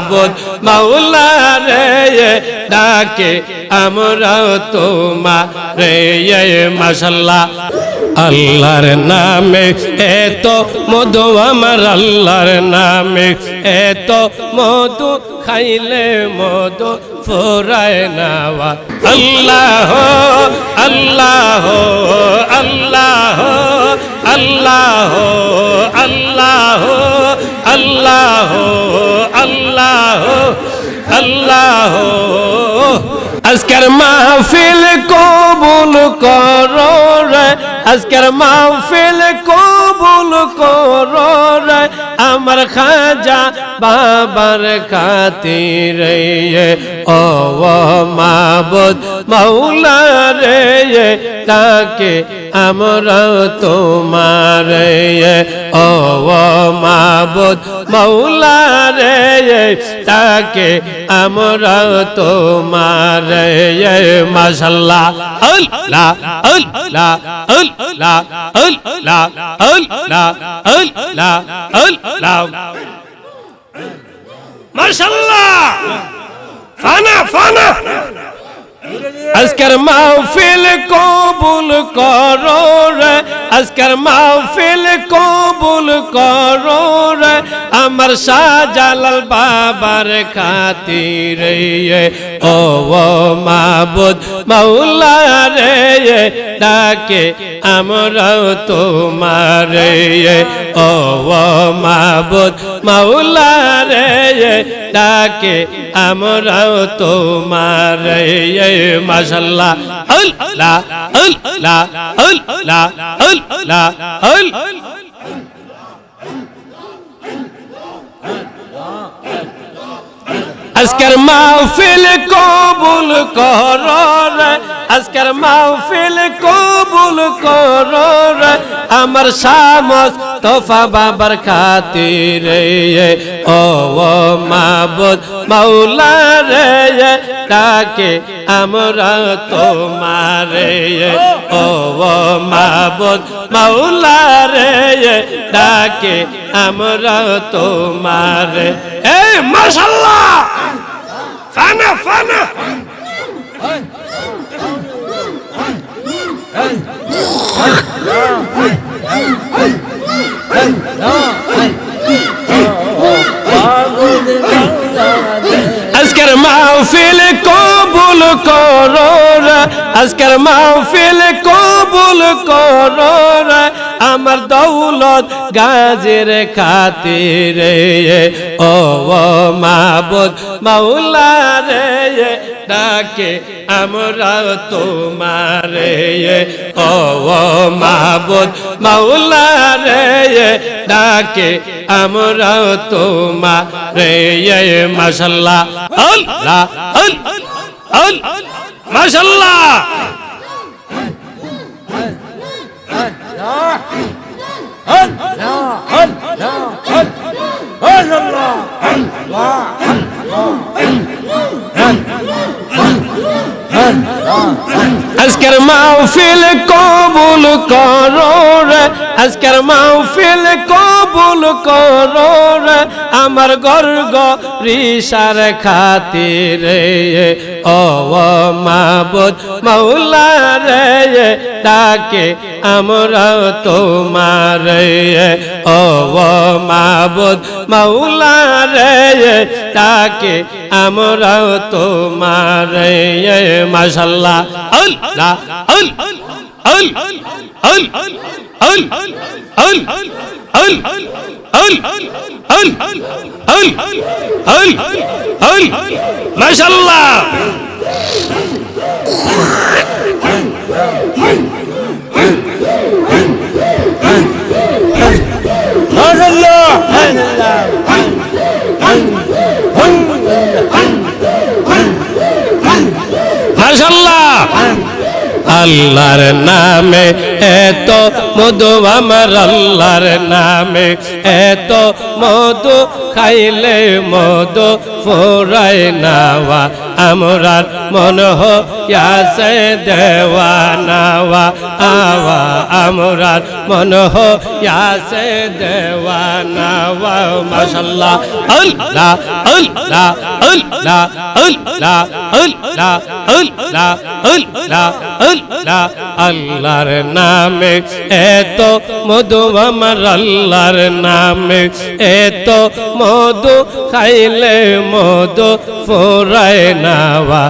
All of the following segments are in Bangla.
মাবুদ মাওলা রে ডাকে, আমরা তোমার রে মাশাল্লাহ। আল্লাহর নামে এত মধু, আমার আল্লাহর নামে এত মধু, খাইলে মধু ফোরায় নাওয়া। আল্লাহ আল্লাহ আল্লাহ আল্লাহ আল্লাহ আল্লাহ আল্লাহ আজকের মাহফিল কবুল করো আজকের মাহফিল কবুল করো আমার খাজা বাবার খাতির ও মাবুদ মাওলা রে তাকে আমরা তোমার ও মাবুদ মাওলা রে তাকে আমরা তোমার মাশাল্লাহ। আল্লাহ আল্লাহ আল্লাহ আল্লাহ আল্লাহ আল্লাহ আল্লাহ মাশাল্লাহ। ফানা ফানা। আজকের মাহফিল কবুল করো রে, আজকের মাহফিল কবুল করো রে। আমার শাহজালাল বাবার খাতির, ও ও মাবুদ মাওলা রে ডাকে আমরা তোমার। ও মাবুদ মাওলা রে ডাকে আমরা তোমার মাশাল্লাহ। আল্লাহ আল্লাহ আল্লাহ আজকের মাহফিল কবুল কর আজকের মাহফিল কবুল কর আমার সামস তোফা বাবার খাতির ও মাবুদ মাওলা রে ডাকে আমরা তোমার ও মাবুদ মাওলা রে ডাকে আমরা তোমার। এই মাশাল্লাহ ফানা ফানা! আজকের মাহফিল কবুল করো রে, আজকের মাহফিল কবুল করো রে, আমার দৌলত গাজের খাতির, ও ও মাবুদ মাওলা রে ডাকে আমরা তোমার ও মাবুদ মাওলা রে ডাকে আমরা তোমার মাশাল্লাহ আল্লাহ আল্লাহ মাশাল্লাহ আজকের মাহফিল কবুল করো রে আজকের মাহফিল কবুল করো রে আমার গর্গ রিসার খাতির ও মাবুদ মাওলা রে ডাকে আমরা তোমার ও মাবুদ মাওলা রে ডাকে আমরা তোমার মাশাল্লাহ আল্লাহ হল হল হল হল হল হল মাশাআল্লাহ। মাশাআল্লাহ। আল্লাহর নামে, এত মধু আমার আল্লাহর নামে, এত মধু খাইলে মধু ফোরাই নাওয়া, আমরার মন হইয়াছে দেওয়া নাওয়া আওয়া, আমরার মন হইয়াছে দেওয়া নাওয়া মাশাল্লাহ আল্লাহ আল্লাহ আল্লাহ আল্লাহ আল্লাহ আল্লাহ আল্লাহ আল্লাহ আল্লাহর নামে, এত মধু আমার আল্লাহর নামে, এত মধু খাইলে মধু ফোরায় নাওয়া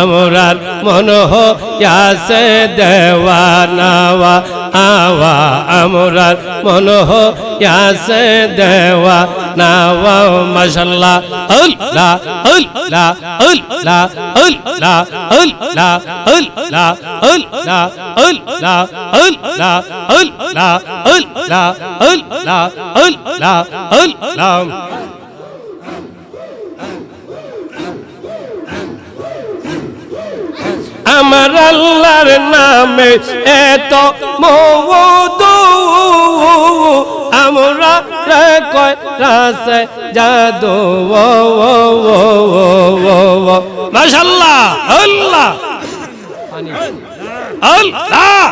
আমরার মন হইয়াছে দেওয়া নাওয়া, আওয়া আমরার মন হইয়াছে দেওয়া নাওয়া, মাশাল্লাহ, আল্লাহ আল্লাহ আল্লাহ আমার আল্লাহর নামে এত মৌদ আমরা কয় রাসে ও ও ও ও ও মাশাআল্লাহ আল্লাহ। আল্লাহ।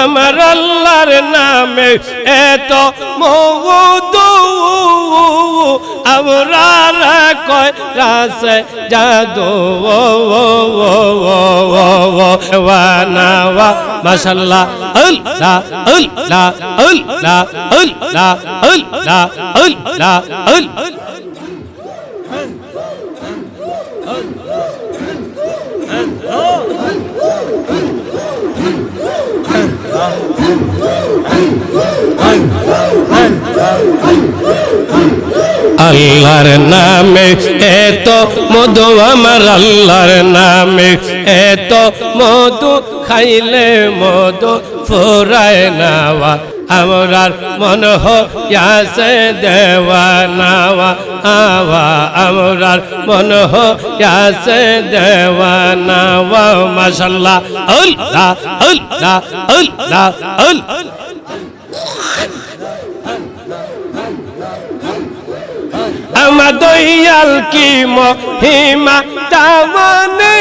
আমার আল্লাহর নামে এত মধু আমরার কয় রাস জাদু ওয়ানাওয়া মাশাল্লাহ আল্লাহ আল্লাহ আল্লাহ আল্লাহ আল্লাহ আল্লাহ আল্লাহ Oh! আল্লাহর নামে, এত মধু আমার আল্লাহর নামে, এত মধু খাইলে মধু ফোরায় নাওয়া, আমরার মন হইয়াছে দেওয়া নাওয়া, আওয়া, আমরার মন হইয়াছে দেওয়া নাওয়া, মাশাল্লাহ, আল্লাহ আল্লাহ আল্লাহ আল্লাহ। আমার দয়াল কি মহিমা তামনে?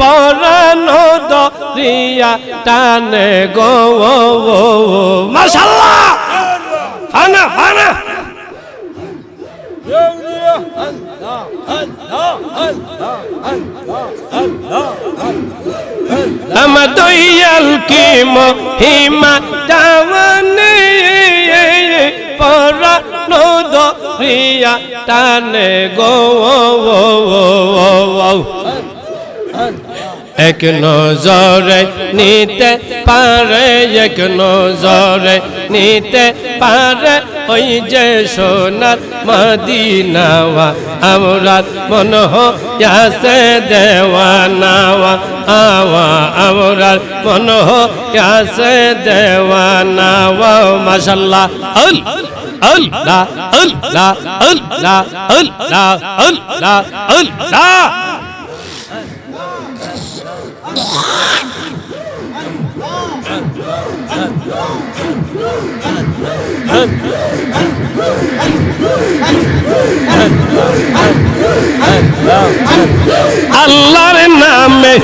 পরানো দরিয়া টানে গো মাশাল্লাহ ফানা ফানা আমার দয়াল কি মহিমা তামনে? পরানো দরিয়া টানে গো এক নজরে নিতে পারে এক নজরে নিতে পারে ওই যে সোনার মদিনাওয়া আমরা মন হসে দেওয়ানাওয়া আওয়া আমরা মন হসে দেওয়ানাওয়া মাশাল্লাহ। আল আল্লাহ আল্লাহ আল্লাহ আল্লাহ আল্লাহ আল্লাহ। Oh, আল্লাহর নামে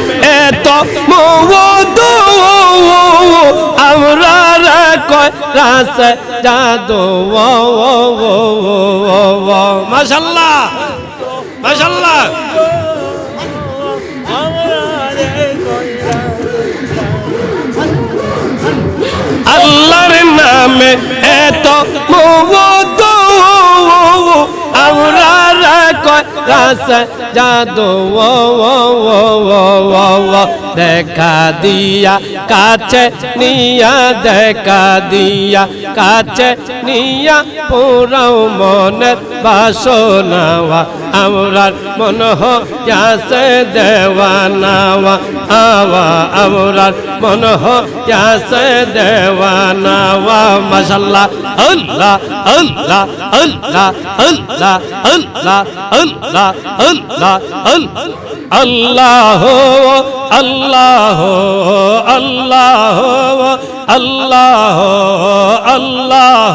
এত মধু আমরা কয় রাসে আল্লাহর নামে এত মধু আমরা জাদু। দেখা দিয়া, কাছে নিয়া, দেখা দিয়া, কাছে নিয়া, পুরাও মনের বাসনাওয়া। আমরার মন হইয়াছে দেওয়া নাওয়া আওয়া আমরার মন হইয়াছে দেওয়া নাওয়া মাশাল্লাহ আল্লাহ আল্লাহ আল্লাহ আল্লাহ আল্লাহ আল্লাহ আল্লাহ। আল্লাহ আল্লাহ আল্লাহ আল্লাহ আল্লাহ।